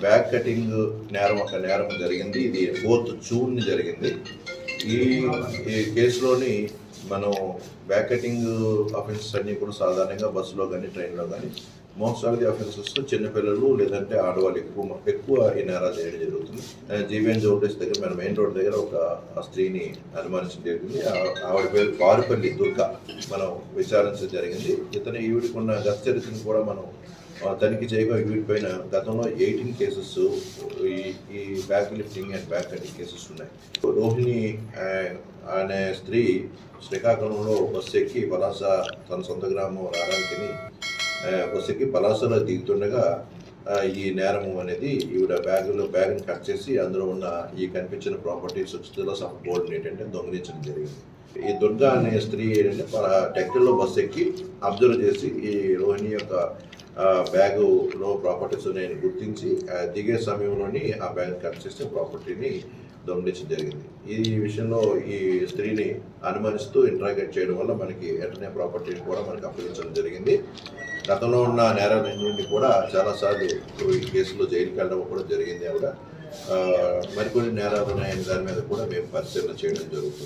Back cutting నేరం ఒక నేరం జరిగింది. ఇది ఫోర్త్ జూన్ జరిగింది. ఈ ఈ కేసులోని మనం బ్యాక్ కటింగ్ అఫెన్సెస్ అన్ని కూడా సాధారణంగా బస్సులో కానీ ట్రైన్లో కానీ మోస్ట్ ఆఫ్ ది అఫెన్సెస్ చిన్నపిల్లలు లేదంటే ఆడవాళ్ళు ఎక్కువ ఎక్కువ ఈ నేరాలు చేయడం జరుగుతుంది. జీవీఎన్ జోడేస్ దగ్గర మన మెయిన్ రోడ్ దగ్గర ఒక స్త్రీని అనుమానించడం జరిగింది. ఆ- ఆవిడ పేరు పారుపల్లి దుర్గ. మనం విచారించడం జరిగింది. ఇతను ఈవిడికి ఉన్న గత చరిత్రను కూడా మనం తనిఖీ చేయగా వీటిపైన గతంలో ఎయిటీన్ కేసెస్ ఈ ఈ back lifting and back cutting cases ఉన్నాయి. రోహిణి అనే స్త్రీ శ్రీకాకుళంలో బస్సు ఎక్కి పలాస తన సొంత గ్రామం రావడానికి బస్సు ఎక్కి పలాసలో దిగుతుండగా ఈ నేరము అనేది ఈవిడ బ్యాగులో బ్యాగ్ని కట్ చేసి అందులో ఉన్న ఈ కనిపించిన ప్రాపర్టీస్ కిలోస్ ఆఫ్ గోల్డ్ ఏంటంటే దొంగిలించడం జరిగింది. ఈ దుర్గా అనే స్త్రీ ఏంటంటే టెక్టర్లో బస్సు ఎక్కి అబ్జర్వ్ చేసి ఈ రోహిణి యొక్క బ్యాగులో ప్రాపర్టీస్ ఉన్నాయని గుర్తించి దిగే సమయంలోని ఆ బ్యాగ్ కట్ చేస్తే ప్రాపర్టీని దొంగిలించడం జరిగింది. ఈ విషయంలో ఈ స్త్రీని అనుమానిస్తూ ఇంట్రాగేట్ చేయడం వల్ల మనకి వెంటనే ప్రాపర్టీని కూడా మనకి అప్పగించడం జరిగింది. గతంలో ఉన్న నేరాలన్నింటినీ కూడా చాలాసార్లు ఈ కేసులో జైలుకి వెళ్ళడం కూడా జరిగింది ఆవిడ. మరికొన్ని నేరాలు ఉన్నాయని దాని మీద కూడా మేము పరిశీలన చేయడం జరుగుతుంది.